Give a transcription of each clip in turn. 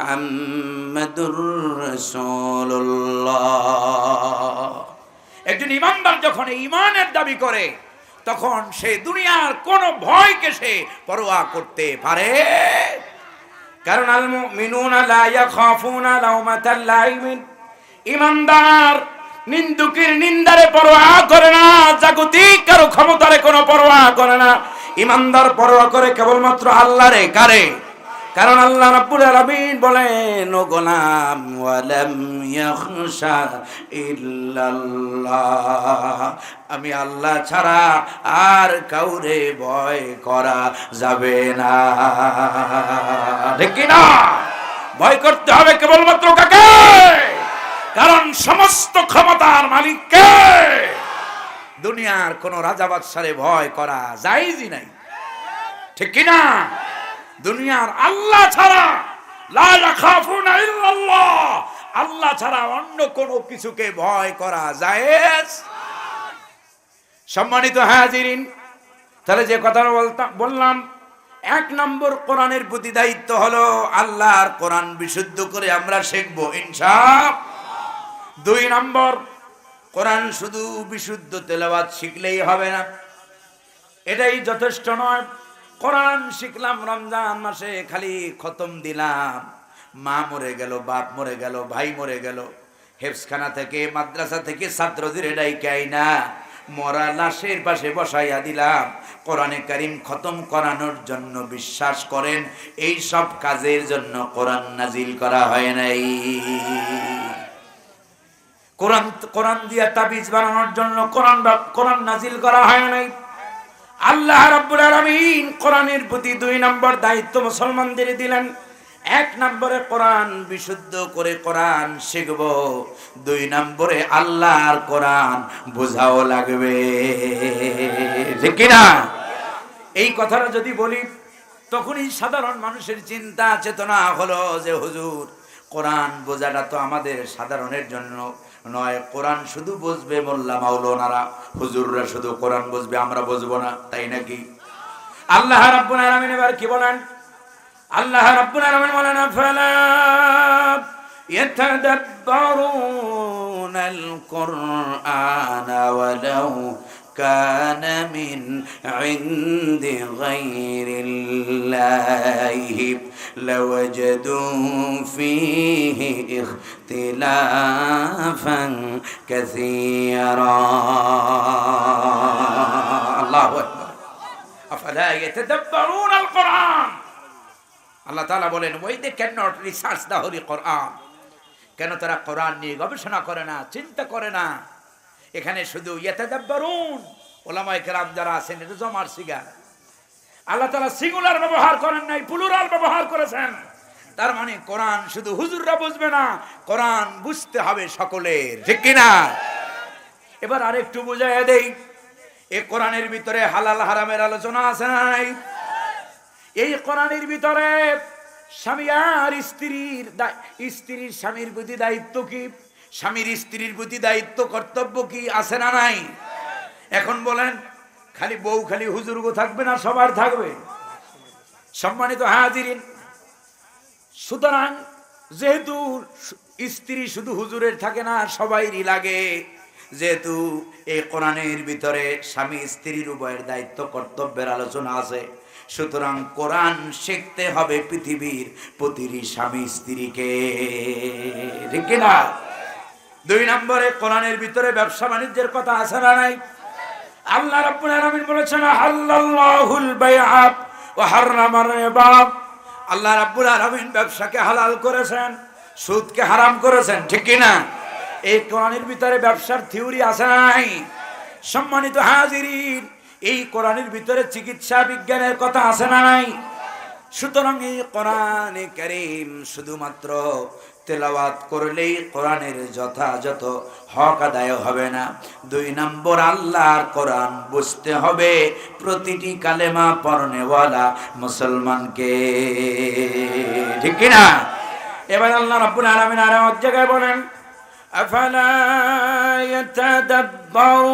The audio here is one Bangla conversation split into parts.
মুহাম্মাদুর একজন ইমানদার যখন ইমানের দাবি করে, তখন সে দুনিয়ার কোন ভয়কে সে পরোয়া করতে পারে। কারণ আল মুমিনুনা লা ইয়াখাফুনা লাউমাতাল লাইমিন। ইমানদার নিন্দুকের নিন্দারে পরোয়া করে না, জাগতিক কারও ক্ষমতারে কোনো পরোয়া করে না। ইমানদার পরোয়া করে কেবলমাত্র আল্লাহরে কারে। কারণ আল্লাহ রাব্বুল আলামিন বলেন, ও গোলাম, ওয়ালাম ইয়াখশা ইল্লাল্লাহ। আমি আল্লাহ ছাড়া আর কাউরে ভয় করা যাবে না। ঠিক না ভয় করতে হবে কেবলমাত্র কাকে? কারণ সমস্ত ক্ষমতার মালিক কে দুনিয়ার কোন রাজা বাদশারে ভয় করা যাইজই নাই। ঠিক কি না দুনিয়ার আল্লাহ ছাড়া আল্লাহ ছাড়া অন্য কোনো কিছুকে ভয় করা জায়েজ। সম্মানিত হাজিরিন, তাহলে যে কথাটা বললাম, এক নম্বর কোরআনের প্রতি দায়িত্ব হলো আল্লাহর কোরআন বিশুদ্ধ করে আমরা শিখব ইনশা দুই নম্বর, কোরআন শুধু বিশুদ্ধ তেলাওয়াত শিখলেই হবে না। এটাই যথেষ্ট নয়। কোরআন শিখলাম রমজান মাসে, খালি খতম দিলাম। মা মরে গেল, বাপ মরে গেল, ভাই মরে গেল। হেফসখানা থেকে, মাদ্রাসা থেকে ছাত্রদের চাই না মরা লাশের পাশে বসাইয়া দিলাম। কোরআনে কারিম খতম করানোর জন্য বিশ্বাস করেন, এই সব কাজের জন্য কোরআন নাজিল করা হয় নাই। কোরআন কোরআন দিয়া তাবিজ বানানোর জন্য কোরআন কোরআন নাজিল করা হয় নাই। আল্লাহ রাব্বুল আলামিন কোরআনের প্রতি দুই নম্বর দায়িত্ব মুসলমানদের দিলেন। এক নম্বরে কোরআন বিশুদ্ধ করে কোরআন শিখব, দুই নম্বরে আল্লাহর কোরআন বোঝাও লাগবে। ঠিক কি না এই কথাটা যদি বলি, তখনই সাধারণ মানুষের চিন্তা, চেতনা হলো যে, হুজুর, কোরআন বোঝাটা তো আমাদের সাধারণের জন্য। নয় কোরআন শুধু বুঝবে মোল্লা মাওলানারা হুজুররা শুধু কোরআন বুঝবে আমরা বুঝবো না তাই নাকি আল্লাহ রাব্বুল আলামিন এবার কি বলেন আল্লাহ রাব্বুল আলামিন বলেন ফালা يتدبرون القرآن ولو كان من عند غير الله لوجدوا فيه اختلافا كثيرا الله أكبر أفلا يتدبرون القرآن আল্লাহ তাআলা বলেন ওই they can not research the holy Quran কেন তারা কোরআন নিয়ে গবেষণা করে না চিন্তা করে না এখানে শুধু ইয়াতাদাব্বারুন ওলামায়ে কেরাম যারা আছেন এটা জমার সিগা আল্লাহ তাআলা সিঙ্গুলার ব্যবহার করেন নাই, প্লুরাল ব্যবহার করেছেন। তার মানে কোরআন শুধু হুজুররা বুঝবে না, কোরআন বুঝতে হবে সকলের। ঠিক কি না এবার আরেকটু বুঝাইয়া দেই এই কোরআনের ভিতরে হালাল হারামের আলোচনা আছে নাই? এই কোরআনের ভিতরে স্বামী আর স্ত্রীর স্ত্রীর স্বামীর প্রতি দায়িত্ব কি? স্বামীর স্ত্রীর প্রতি দায়িত্ব কর্তব্য কি আছে না নাই? এখন বলেন খালি বউ, খালি হুজুরগো থাকবে না, সবার থাকবে। সম্মানিত হাজিরিন, সুতরাং যেহেতু স্ত্রী শুধু হুজুরের থাকে না, সবাইরই লাগে। যেহেতু এই কোরআনের ভিতরে স্বামী স্ত্রীর উভয়ের দায়িত্ব, কর্তব্যের আলোচনা আছে। সুতরাং কোরআন শিখতে হবে পৃথিবীর প্রতিটি স্বামী স্ত্রীকে। ঠিক কিনা? দুই নম্বরে, কোরআনের ভিতরে ব্যবসা বাণিজ্যের কথা আছে না নাই? আল্লাহ রাব্বুল আলামিন বলেছেন, হাল্লাল্লাহুল বাইআ ওয়া হাররামার রিবা। আল্লাহ রাব্বুল আলামিন ব্যবসাকে হালাল করেছেন, সুদকে হারাম করেছেন, ঠিক কি না? এই কোরআনের ভিতরে ব্যবসার থিওরি আছে নাই? সম্মানিত হাজিরিন, এই কোরআনের ভিতরে চিকিৎসা বিজ্ঞানের কথা আছে না নাই? সুতরাং এই কোরআনে কারীম শুধুমাত্র তেলাওয়াত করলেই কোরআনের যথাযথ হক আদায় হবে না দুই নম্বর আল্লাহর কোরআন বুঝতে হবে প্রতিটি কালেমা পড়নেওয়ালা মুসলমানকে ঠিক কি না এবার আল্লাহ রাব্বুল আলামিন আর এক জায়গায় বলেন أفلا يتدبرون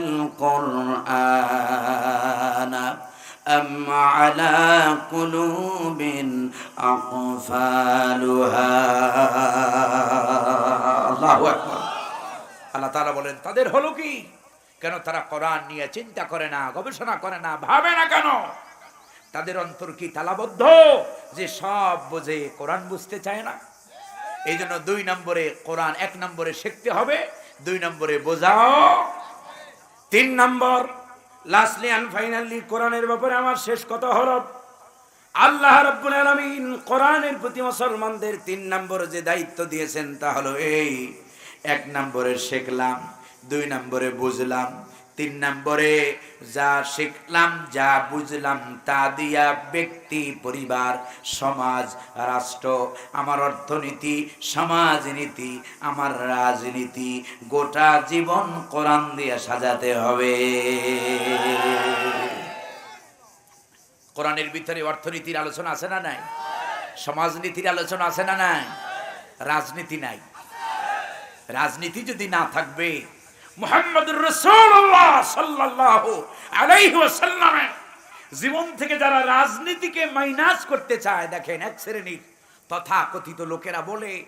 القرآن أم على قلوب أقفالها আল্লাহু আকবার আল্লাহ তাআলা বলেন তাদের হলো কি কেন তারা কোরআন নিয়ে চিন্তা করে না গবেষণা করে না ভাবে না কেন তাদের অন্তর কি তালাবদ্ধ যে সব বোঝে কোরআন বুঝতে চায় না এই জন্য দুই নম্বরে কোরআন এক নম্বরে শিখতে হবে দুই নম্বরে বোঝাও তিন নম্বর লাস্টলি অ্যান্ড ফাইনালি কোরআনের ব্যাপারে আমার শেষ কথা হলো, আল্লাহ রাব্বুল আলামিন কোরআনের প্রতি মুসলমানদের তিন নম্বর যে দায়িত্ব দিয়েছেন তা হলো এই, এক নম্বরে শিখলাম, দুই নম্বরে বুঝলাম তিন নম্বরে, যা শিখলাম, যা বুঝলাম, তা দিয়া ব্যক্তি, পরিবার, সমাজ, রাষ্ট্র, আমার অর্থনীতি, সমাজনীতি, আমার রাজনীতি, গোটা জীবন কোরআন দিয়ে সাজাতে হবে। কোরআনের ভিতরে অর্থনীতির আলোচনা আছে না নাই? সমাজনীতির আলোচনা আছে না নাই? রাজনীতি নাই। রাজনীতি যদি না থাকবে মোহাম্মদুর আলাইহি জীবন থেকে যারা রাজনীতিকে মাইনাস করতে চায়, দেখেন এক শ্রেণির তথা কথিত লোকেরা বলে,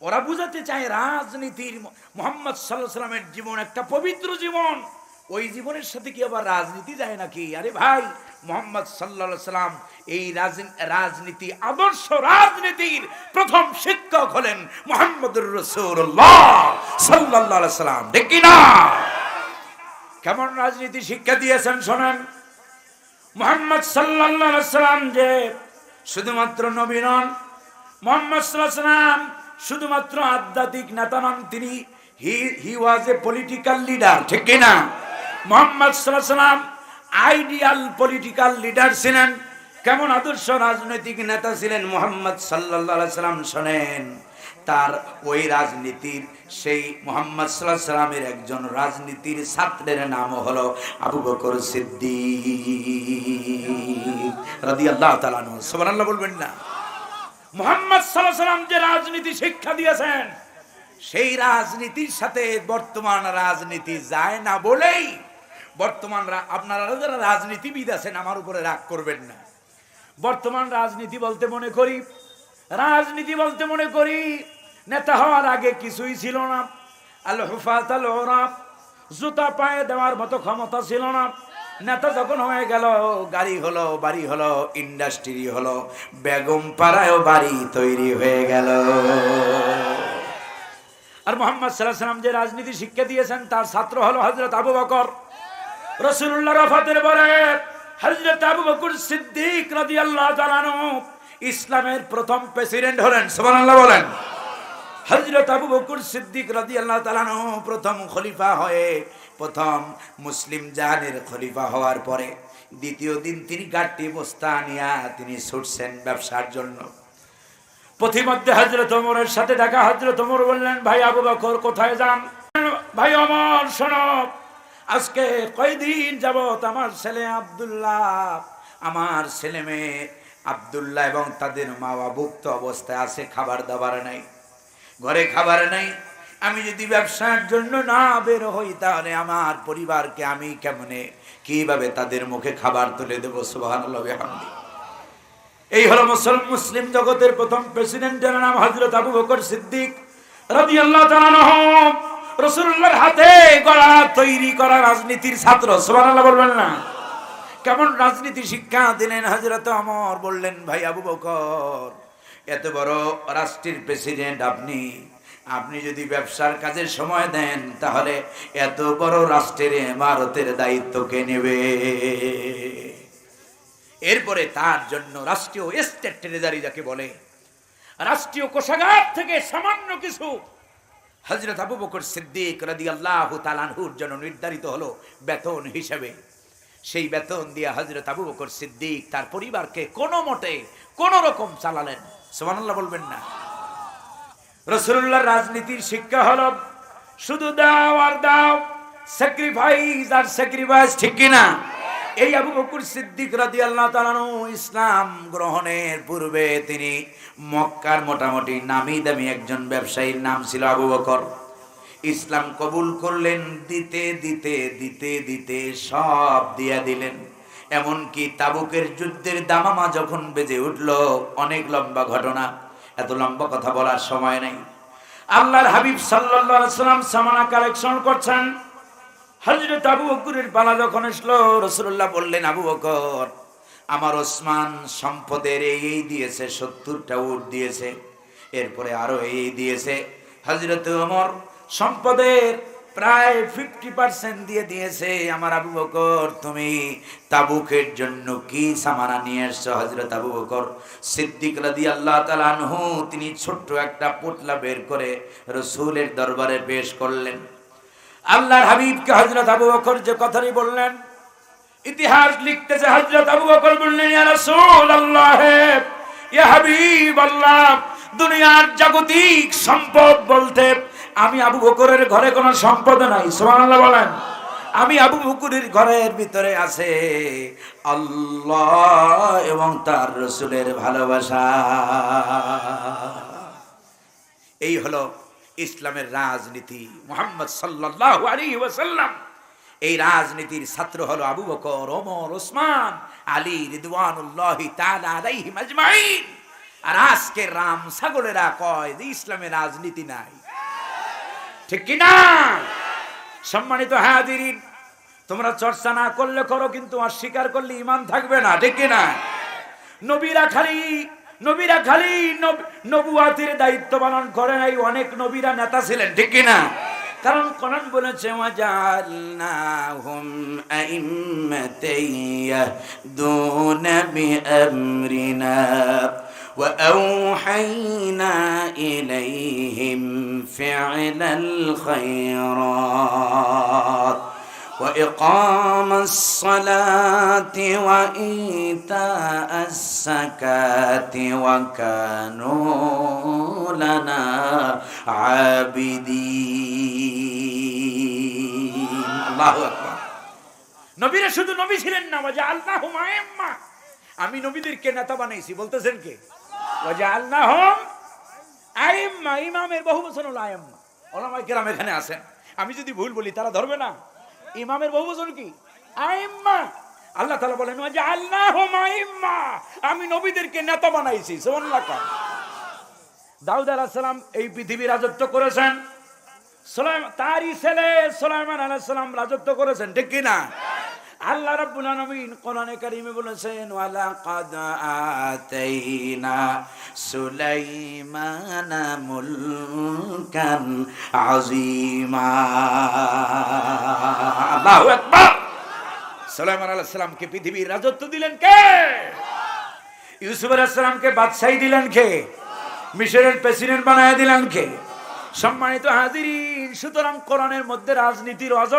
ওরা বুঝাতে চায় রাজনীতির মোহাম্মদ সাল্লাহ সাল্লামের জীবন একটা পবিত্র জীবন। ওই জীবনের সাথে কি আবার রাজনীতি যায় নাকি? আরে ভাই, মোহাম্মদ সাল্লাহ সাল্লাম এই রাজ- রাজনীতি, আদর্শ রাজনীতির প্রথম শিক্ষক হলেন মোহাম্মদুর রসুল্লাহ সাল্লাহ সাল্লাম। দেখি না? কেমন রাজনীতি শিক্ষা দিয়েছেন শোনেন? মোহাম্মদ সাল্লাহ সাল্লাম যে শুধুমাত্র নবী নন, মোহাম্মদ সাল্লাম শুধুমাত্র আধ্যাত্মিক নেতা নন, তিনি হি হি ওয়াজ এ পলিটিক্যাল লিডার ঠিক কিনা মোহাম্মদ সাল্লাম আইডিয়াল পলিটিক্যাল লিডার ছিলেন। কেমন আদর্শ রাজনৈতিক নেতা ছিলেন মোহাম্মদ সাল্লাহ সাল্লাম, শোনেন। তার ওই রাজনীতির, সেই মোহাম্মদ সাল্লাহ সাল্লামের একজন রাজনীতির ছাত্রের নাম হলো আবু বকর সিদ্দিক রাদি আল্লাহ তালানু বলবেন না। মোহাম্মদ সাল্লাহ সাল্লাম যে রাজনীতি শিক্ষা দিয়েছেন, সেই রাজনীতির সাথে বর্তমান রাজনীতি যায় না বলেই বর্তমান আপনারা যারা রাজনীতিবিদ আছেন, আমার উপরে রাগ করবেন না। বর্তমান রাজনীতি বলতে মনে করি, রাজনীতি বলতে মনে করি নেতা হওয়ার আগে কিছুই ছিল না। আল হুফাত আল ওরাব জুতা পায়ে দেওয়ার মতো ক্ষমতা ছিল না। নেতা যখন হয়ে গেল, গাড়ি হলো, বাড়ি হলো, ইন্ডাস্ট্রি হলো, বেগম পাড়ায়ও বাড়ি তৈরি হয়ে গেল। আর মোহাম্মদ সাল্লাহ সাল্লাম যে রাজনীতি শিক্ষা দিয়েছেন, তার ছাত্র হলো হজরত আবু বকর। রসুল্লাহ রফাতের বলে হজরত আবু বকর সিদ্দিক রাদিয়াল্লাহু তাআলা ইসলামের প্রথম প্রেসিডেন্ট হলেন। সুবহানাল্লাহ বলেন। হজরত আবু বকর সিদ্দিক রাদিয়াল্লাহু তাআলা আনহু প্রথম খলিফা হয়ে, প্রথম মুসলিম জাহানের খলিফা হওয়ার পরে দ্বিতীয় দিন তিনি গাড়টি বস্তা নিয়া তিনি ছুটছেন ব্যবসার জন্য। পথিমধ্যে হজরত ওমরের সাথে দেখা হজরত ওমর বললেন, ভাই আবু বকর, কোথায় যান? ভাই অমর শোনো, আজকে কয়দিন যাবত আমার ছেলে আব্দুল্লাহ, আমার ছেলে মেয়ে আব্দুল্লাহ এবং তাদের মা বাবা ভুক্ত অবস্থায় আছে, খাবার দাবার নাই। ঘরে খাবার নাই। আমি যদি ব্যবসার জন্য না বের হই, তাহলে আমার পরিবারকে আমি কেমনে, কীভাবে তাদের মুখে খাবার তুলে দেবো? বিহামদিহি এই হলো মুসলমান মুসলিম জগতের প্রথম প্রেসিডেন্টের নাম হজরত আবু বকর সিদ্দিক রাদিয়াল্লাহু তাআলা আনহু। রাসূলুল্লাহর হাতে গড়া তৈরি করা রাজনীতির ছাত্র, সুবহানাল্লাহ বলবেন না। কেমন রাজনীতি শিক্ষা দিলেন হযরত ওমর বললেন, ভাই আবু বকর এত বড় রাষ্ট্রের প্রেসিডেন্ট আপনি। আপনি যদি ব্যবসার কাজে সময় দেন, তাহলে এত বড় রাষ্ট্রের ইমারতের দায়িত্ব কে নেবে? এরপরে তার জন্য রাষ্ট্রীয় এস্টেট ট্রেজারি যাকে বলে, রাষ্ট্রীয় কোষাগার থেকে সামান্য কিছু হজরত আবু বকর সিদ্দিক রাদি আল্লাহ তালানহুর জন্য নির্ধারিত হলো বেতন হিসেবে। সেই বেতন দিয়ে হজরত আবু বকর সিদ্দিক তার পরিবারকে কোনো মতে কোনো রকম চালালেন। সোমানাল্লাহ বলবেন না। রসুল্লাহ রাজনীতির শিক্ষা হল, শুধু দাও আর দাও স্যাক্রিফাইস আর স্যাক্রিফাইস ঠিক কিনা এই আবু বকুর সিদ্দিক রাদি আল্লাহ তালানু ইসলাম গ্রহণের পূর্বে তিনি মক্কার মোটামুটি নামি দামি একজন ব্যবসায়ীর নাম ছিল আবু বকর। ইসলাম কবুল করলেন, দিতে দিতে দিতে দিতে সব দিয়া দিলেন। এমনকি তাবুকের যুদ্ধের দামামা যখন বেজে উঠল, অনেক লম্বা ঘটনা। এত লম্বা কথা বলার সময় নেই। আল্লাহর হাবিব সাল্লাম সামানা কালেকশন করছেন। হজরত আবু বকরের পালা যখন আসলো রসুল্লাহ বললেন, আবু বকর, আমার ওসমান সম্পদের এই এই দিয়েছে, সত্তরটা উট দিয়েছে, এরপরে আরও এই দিয়েছে। হজরত ওমর সম্পদের প্রায় ফিফটি পার্সেন্ট দিয়ে দিয়েছে আমার আবু বকর। তুমি তাবুকের জন্য কি সামানা নিয়ে এসছো হজরত আবু বকর? সিদ্দিক রাদি আল্লাহ তালানহু তিনি ছোট্ট একটা পুটলা বের করে রসুলের দরবারে পেশ করলেন। আল্লাহর হাবিবকে হজরত আবু বকর যে কথাটি বললেন, ইতিহাস লিখতেছে হজরত আবু বকর বললেন, ইয়া রাসূলুল্লাহ, ইয়া হাবিব আল্লাহ, দুনিয়ার জাগতিক সম্পদ বলতে আমি আবু বকরের ঘরে কোনো সম্পদ নাই, সুবহানাল্লাহ বলেন। আমি আবু বকরের ঘরের ভিতরে আছে আল্লাহ এবং তার রসুলের ভালোবাসা। এই হলো ইসলামের রাজনীতি। মোহাম্মদ আলাইহি ওয়াসাল্লাম, এই রাজনীতির ছাত্র হলো আবু বকর, ওমর, ওসমান, আলী রিদওয়ানুল্লাহি তাআলা আলাইহিম আজমাইন। আর আজকে রাম ছাগলেরা কয় যে ইসলামের রাজনীতি নাই। ঠিক কিনা? সম্মানিত হায়াদিন তোমরা চর্চা না করলে করো, কিন্তু অস্বীকার করলে ইমান থাকবে না, ঠিক কিনা? নবীরা খালি নবীরা খালি নবুয়াতির দায়িত্ব পালন করে নাই, অনেক নবীরা নেতা ছিলেন, ঠিক কিনা? কারণ কোরআন বলেছে, ওয়াজালনাহুম আইম্মাতাইয়া وأوحينا إليهم فعل الخيرات وإقام الصلاة وإيتاء الزكاة وكانوا لنا عابدين আল্লাহু আকবার নবীরা শুধু নবী ছিলেন না ওয়াজা আল্লাহ আম্মা আমি নবীদেরকে নেতা বানাইছি বলতেছেন কে ওয়াজা আল্লাহ ইমামের বহু বছর হলো ওলামাই কেরাম এখানে আছেন। আমি যদি ভুল বলি, তারা ধরবে না। ইমামের বহু বছর কি? আল্লাহ তাআলা বলেন ওয়াজা আল্লাহ আমি নবীদেরকে নেতা বানাইছি দাউদ আলাইহিস সালাম এই পৃথিবী রাজত্ব করেছেন। তারই ছেলে সোলাইমান আলাইহিস সালাম রাজত্ব করেছেন, ঠিক কি না আল্লাহ রাব্বুল আলামিন কোরআনে কারিমে বলেছেন, ওয়ালা কাদ আতাইনা সুলাইমানা মুলকান আযীমা। আল্লাহু আকবার। সুলাইমান আলাইহিস সালামকে পৃথিবীর রাজত্ব দিলেন কে? ইউসুফ আলাইহিস সালামকে বাদশাহী দিলেন কে? মিশরের প্রেসিডেন্ট বানায় দিলেন কে? সম্মানিত হাজিরিন, সুতরাং কোরআনের মধ্যে রাজনীতির অজ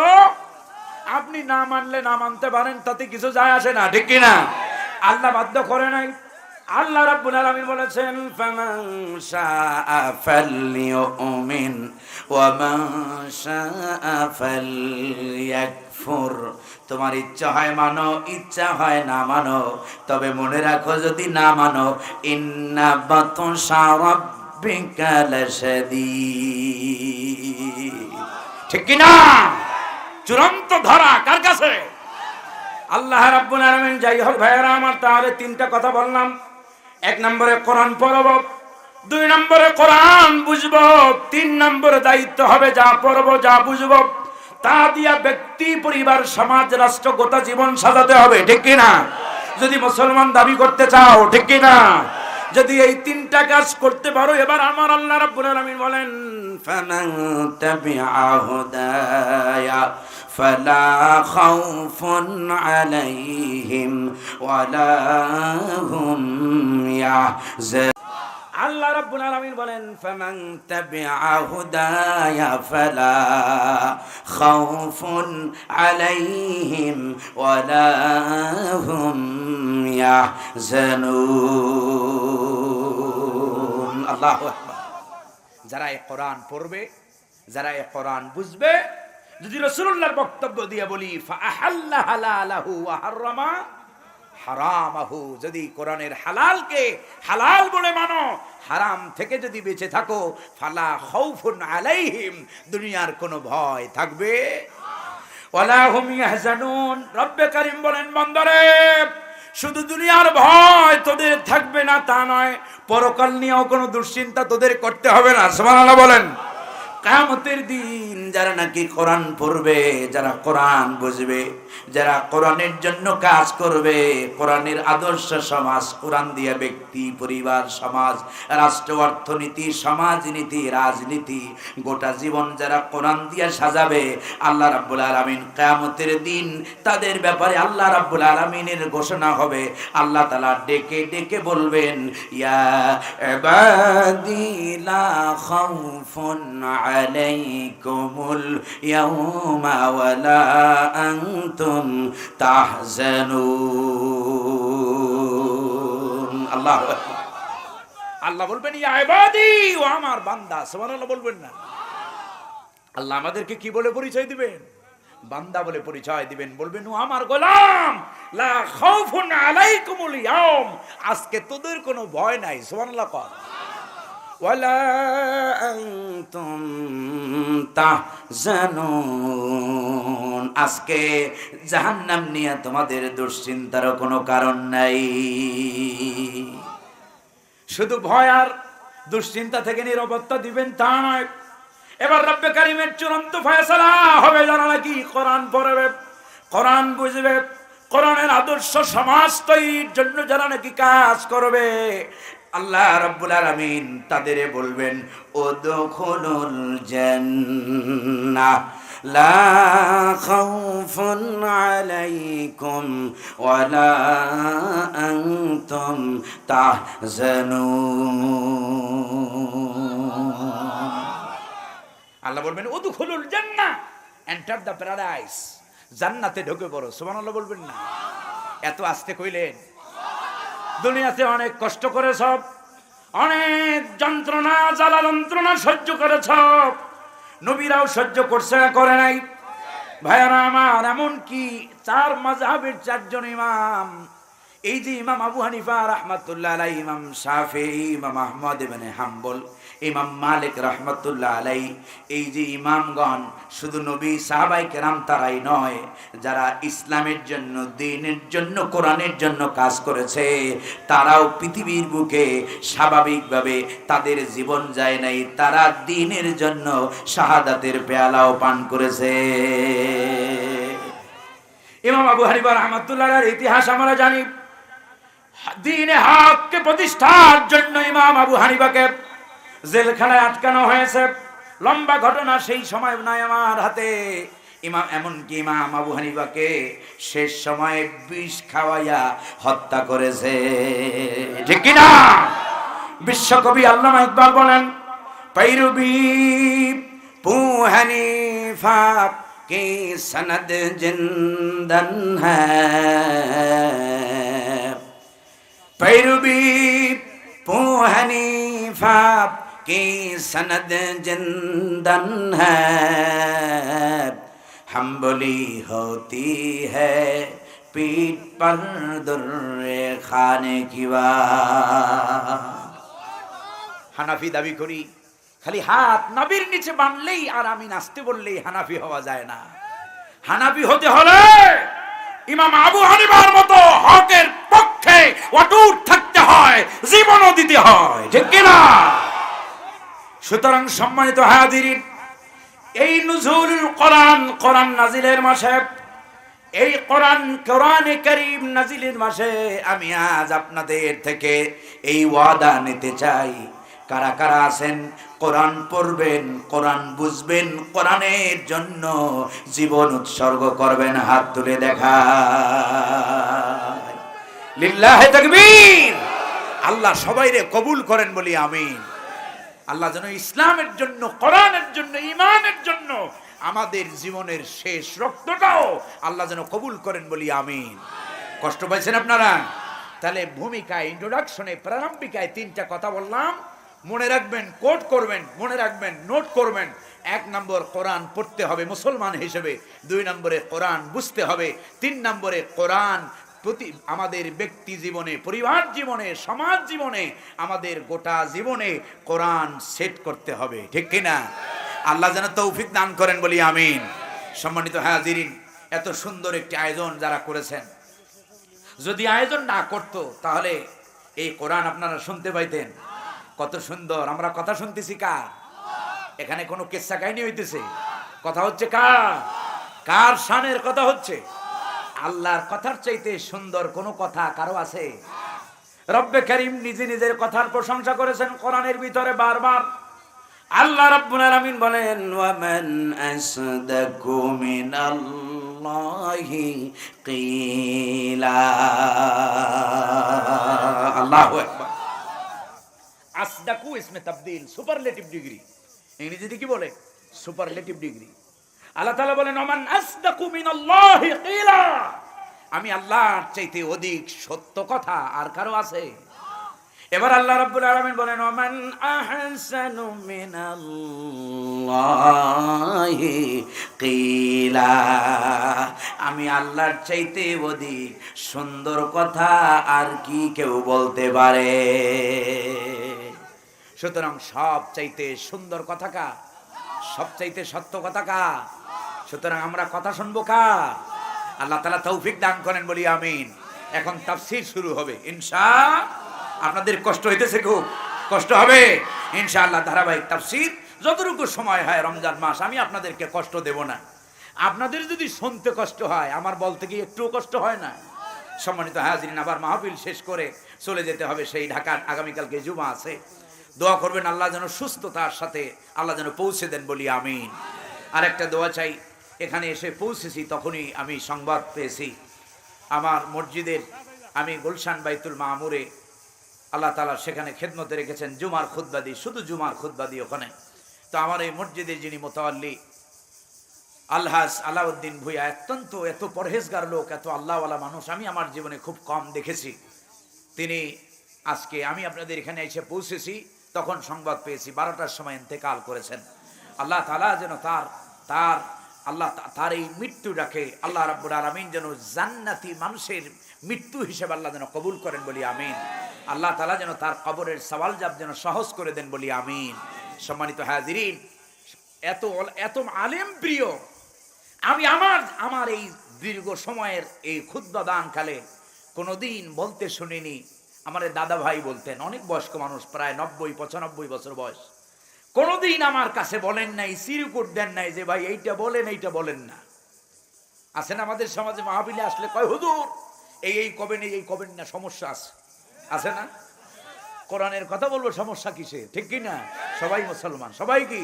আপনি না মানলে না মানতে পারেন, তাতে কিছু যায় আসে না, ঠিক কিনা? আল্লাহ বাধ্য করে নাই। আল্লাহ রাব্বুল আলামিন বলেছেন, ফামান শাআ ফালইউমিন, ওয়া মান শাআ ফালইয়াকফুর। তোমার ইচ্ছা হয় মানো, ইচ্ছা হয় না মানো। তবে মনে রাখো, যদি না মানো, ইন্না বাতুন শারাব্বিকা লাশাদী ঠিক কি না চূড়ান্ত ধরা কার কাছে? আল্লাহ রাব্বুল আলামিন যাই হোক ভাইয়ারা, আমার তাহলে তিনটা কথা বললাম। এক নম্বরে কোরআন পড়ব, দুই নম্বরে কোরআন বুঝব, তিন নম্বরে দায়িত্ব হবে যা পড়ব, যা বুঝব। তা দিয়া ব্যক্তি, পরিবার, সমাজ, রাষ্ট্র, গোটা জীবন সাজাতে হবে, ঠিক কি না যদি মুসলমান দাবি করতে চাও, ঠিক কি না যদি এই তিনটা কাজ করতে পারো, এবার আমার আল্লাহ রাব্বুল আলামিন বলেন ফানান তাবিআ হুদায়া, ফালা খাউফুন আলাইহিম ওয়ালা হুম ইয়াহজানুন। আল্লাহ রাব্বুল আলামিন বলেন, ফামান তাবিআ হুদায়া ফালা খাউফুন আলাইহিম ওয়ালা হুম ইয়াহজানুন। আল্লাহু আকবার। যারা এই কোরআন পড়বে, যারা এই কোরআন বুঝবে, যদি রাসূলুল্লাহর বক্তব্য দিয়ে বলি, ফা আহাল্লা হালালাহু ওয়া হাররামা হারামাহু, যদি কোরআনের হালালকে হালাল বলে মানো, হারাম থেকে যদি বেঁচে থাকো, ফালা খাউফুন আলাইহিম, দুনিয়ার কোনো ভয় থাকবে? ওয়ালা হুম ইয়াহজানুন। রব্বে কারীম বলেন, বন্দরে, শুধু দুনিয়ার ভয় তোদের থাকবে না, তা নয়, পরকাল নিয়েও কোনো দুশ্চিন্তা তোদের করতে হবে না, সুবহানাল্লাহ বলেন। কামতের দিন যারা নাকি কোরআন পড়বে, যারা কোরআন বুঝবে যারা কোরআনের জন্য কাজ করবে, কোরআনের আদর্শ সমাজ, কোরআন দিয়ে ব্যক্তি, পরিবার, সমাজ, রাষ্ট্র, অর্থনীতি সমাজনীতি রাজনীতি, গোটা জীবন যারা কোরআন দিয়ে সাজাবে, আল্লাহ রাব্বুল আলামিন কিয়ামতের দিন তাদের ব্যাপারে আল্লাহ রাব্বুল আলামিনের ঘোষণা হবে। আল্লাহ তালা ডেকে ডেকে বলবেন, ইয়া আলাইকুমুল ইয়াউমা ওয়ালা আনতুম তাহজানুন আল্লাহু আল্লাহ বলবেন, ইয়া ইবাদি, ও আমার বান্দা। সুবহানাল্লাহ বলবেন না। আল্লাহ আমাদেরকে কি বলে পরিচয় দিবেন? বান্দা বলে পরিচয় দিবেন। বলবেন, ও আমার গোলাম, লা খাউফুন আলাইকুমুল ইয়াউম। আজকে তোদের কোনো ভয় নাই, সুবহানাল্লাহ কর। ওয়ালা আনতুম তাহজানুন আজকে জাহান্নাম নিয়ে তোমাদের দুশ্চিন্তার কোনো কারণ নাই। শুধু ভয় আর দুশ্চিন্তা থেকে নিরাপত্তা দিবেন তা নয়। এবার রব্বে কারিমের চূড়ান্ত ফয়সালা হবে যারা নাকি? কোরআন পড়বে, কোরআন বুঝবে, কোরআনের আদর্শ সমাজ তৈরির জন্য যারা নাকি কাজ করবে। আল্লাহ রাব্বুল আলামিন তাদের বলবেন, উদখুলুল জান্নাহ, লা খাউফুন আলাইকুম ওয়ালা আনতুম তাহজানুন। আল্লাহ বলবেন ও উদখুলুল জান্নাহ এন্টার দ্য প্যারাডাইস জান্নাতে ঢুকে পড়ো। সুবহানাল্লাহ বলবেন না। এত আস্তে কইলেন দুনিয়াতে অনেক কষ্ট করে সব, অনেক যন্ত্রণা, জ্বালা যন্ত্রণা সহ্য করেছ নবীরাও সহ্য করছে করে নাই। ভাইয়ারা আমার, এমন কি চার মাযহাবের চারজন ইমাম। এই যে ইমাম আবু হানিফা রহমাতুল্লাহ ইমাম সাফে ইমাম আহমদ ইবনে হাম্বল ইমাম মালিক রহমতুল্লাহ আলাই এই যে ইমামগণ শুধু নবী সাহাবাই কেরাম তারাই নয়, যারা ইসলামের জন্য, দিনের জন্য, কোরআনের জন্য কাজ করেছে, তারাও পৃথিবীর বুকে স্বাভাবিকভাবে তাদের জীবন যায় নাই, তারা দিনের জন্য শাহাদাতের পেয়ালাও পান করেছে। ইমাম আবু হানিফা রহমতুল্লাহ ইতিহাস আমরা জানি, দিনে হককে প্রতিষ্ঠার জন্য ইমাম আবু হানিফাকে জেলখানায় আটকানো হয়েছে লম্বা ঘটনা সেই সময় নাই আমার হাতে ইমাম এমনকি ইমাম আবু হানিফাকে শেষ সময়ে বিষ খাওয়াইয়া হত্যা করেছে ঠিক কিনা বিশ্বকবি আল্লামা ইকবাল বলেন पैरवी पू हनीफा की सनद जिंदन है पैरवी पू हनीफा کی سند جندن ہے ہم بولی ہوتی ہے پیٹ پر در خانے کی হানাফি দাবি করি খালি হাত নাবির নিচে বানলেই আর আমি নাচতে বললেই হানাফি হওয়া যায় না। হানাফি হতে হলে ইমাম আবু হানিফার মতো হকের পক্ষে অটুট থাকতে হয়, জীবনও দিতে হয়, ঠিক কিনা? সুতরাং সম্মানিত হাজিরিন এই নুজুল কোরআন কোরআন নাজিলের মাসে, এই কোরআন কোরআনে করিম নাজিলের মাসে আমি আজ আপনাদের থেকে এই ওয়াদা নিতে চাই। কারা কারা আছেন? কোরআন পড়বেন, কোরআন বুঝবেন, কোরআনের জন্য জীবন উৎসর্গ করবেন, হাত তুলে দেখা লিল্লাহে তাকবীর! আল্লাহ সবাইরে কবুল করেন বলি, আমিন। আল্লাহ যেন ইসলামের জন্য, কোরআনের জন্য ইমানের জন্য আমাদের জীবনের শেষ রক্তটাও আল্লাহ যেন কবুল করেন বলি আমিন। কষ্ট পাইছেন আপনারা? তাহলে ভূমিকায় ইন্ট্রোডাকশনে প্রারম্ভিকায় তিনটা কথা বললাম। মনে রাখবেন কোট করবেন, মনে রাখবেন নোট করবেন। এক নম্বর, কোরআন পড়তে হবে মুসলমান হিসেবে। দুই নম্বরে, কোরআন বুঝতে হবে। তিন নম্বরে, কোরআন প্রতি আমাদের ব্যক্তি জীবনে, পরিবার জীবনে, সমাজ জীবনে, আমাদের গোটা জীবনে কোরআন সেট করতে হবে, ঠিক কিনা আল্লাহ যেন তৌফিক দান করেন বলি আমিন। সম্মানিত হাজিরিন, এত সুন্দর একটি আয়োজন যারা করেছেন। যদি আয়োজন না করতো, তাহলে এই কোরআন আপনারা শুনতে পাইতেন। কত সুন্দর, আমরা কথা শুনতেছি কার? এখানে কোনো কেসা কাহিনী হইতেছে? কথা হচ্ছে কার? কার শানের কথা হচ্ছে? আল্লাহর কথার চাইতে সুন্দর কোনো কথা কারও আছে? রব্বে করিম নিজে নিজের কথার প্রশংসা করেছেন কোরআনের ভিতরে বারবার। আল্লাহ রব্বুল আলামিন বলেন, ওয়ামান আসদাকু মিনাল্লাহি কিলা। আল্লাহু আকবার। আসদাকু ইসমে তাবদিল, সুপারলেটিভ ডিগ্রি। ইংরেজিতে কি বলে? Superlative degree. আল্লাহ তালা বলেন, ওমান আসদাকু আল্লাহ কিলা। আমি আল্লাহর চাইতে অধিক সত্য কথা আর কারও আছে? এবার আল্লাহ রাব্বুল আলামিন বলেন, ওমান আহসানু মিনাল্লাহি কিলা। আমি আল্লাহর চাইতে অধিক সুন্দর কথা আর কি কেউ বলতে পারে? সুতরাং সব চাইতে সুন্দর কথা কা সব চাইতে সত্য কথা কা সুতরাং আমরা কথা শুনব কা আল্লাহ তালা তৌফিক দান করেন, বলি আমিন। এখন তাফসির শুরু হবে, ইনশা আপনাদের কষ্ট হইতেছে খুব। কষ্ট হবে? ইনশাআল্লাহ ধারাবাহিক তাফসির। যতটুকু সময় হয় রমজান মাস, আমি আপনাদেরকে কষ্ট দেব না। আপনাদের যদি শুনতে কষ্ট হয়, আমার বলতে কি একটুও কষ্ট হয় না। সম্মানিত হাজরিন, আবার মাহফিল শেষ করে চলে যেতে হবে সেই ঢাকার আগামীকালকে জুমা আছে। দোয়া করবেন, আল্লাহ যেন সুস্থতার সাথে আল্লাহ যেন পৌঁছে দেন, বলি আমিন। আর একটা দোয়া চাই এখানে এসে পৌঁছেছি, তখনই আমি সংবাদ পেয়েছি। আমার মসজিদের, আমি গুলশান বাইতুল মামুরে আল্লাহ তালা সেখানে খেদমতে রেখেছেন, জুমার খুদ্বাদি শুধু জুমার খুদ্বাদি ওখানে। তো আমার এই মসজিদের যিনি মোতাল্লি আলহাস আলাউদ্দিন ভুইয়া, অত্যন্ত, এত পরহেজগার লোক, এত আল্লাহওয়ালা মানুষ, আমি আমার জীবনে খুব কম দেখেছি। তিনি আজকে আমি আপনাদের এখানে এসে পৌঁছেছি, তখন সংবাদ পেয়েছি, বারোটার সময় ইন্তেকাল করেছেন। আল্লাহ তালা যেন তার তার আল্লাহ তার এই মৃত্যুটাকে আল্লাহ রাব্বুল আলমিন যেন জান্নাতি মানুষের মৃত্যু হিসেবে আল্লাহ যেন কবুল করেন বলি আমিন। আল্লাহ তালা যেন তার কবরের সওয়াল জাব যেন সহজ করে দেন বলি আমিন। সম্মানিত হাজিরিন, এত এত আলেম প্রিয়, আমি আমার আমার এই দীর্ঘ সময়ের এই ক্ষুদ্র দানকালে কোনোদিন বলতে শুনিনি। আমার দাদা ভাই বলতেন, অনেক বয়স্ক মানুষ, প্রায় নব্বই, পঁচানব্বই বছর বয়স। কোনোদিন আমার কাছে বলেন নাই সিরুকুট দেন নাই যে, ভাই, এইটা বলেন এইটা বলেন না। আছেন আমাদের সমাজে মাহবিলে আসলে কয়, হুজুর, এই এই কবেন এই এই কবেন না, সমস্যা আছে। আছে না? কোরআনের কথা বলব, সমস্যা কিসে ঠিক কি না? সবাই মুসলমান, সবাই কি?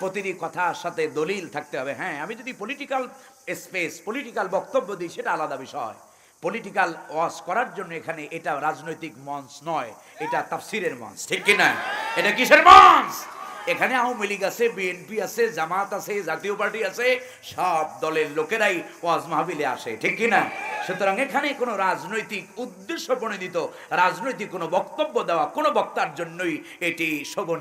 প্রতিটি কথার সাথে দলিল থাকতে হবে। হ্যাঁ আমি যদি পলিটিক্যাল স্পেস পলিটিক্যাল বক্তব্য দিই, সেটা আলাদা বিষয়। পলিটিক্যাল ওয়াজ করার জন্য এখানে এটা রাজনৈতিক মঞ্চ নয়, এটা তাফসিরের মঞ্চ। ঠিক কি না? এটা কিসের মঞ্চ? এখানে আওয়ামী লীগ আছে বিএনপি আছে, জামাত আছে, জাতীয় পার্টি আছে, সব দলের লোকেরাই ওয়াজ মাহবিলে আসে, ঠিক কিনা? সুতরাং এখানে কোনো রাজনৈতিক উদ্দেশ্য প্রণোদিত রাজনৈতিক কোনো বক্তব্য দেওয়া কোনো বক্তার জন্যই এটি শোভনীয়।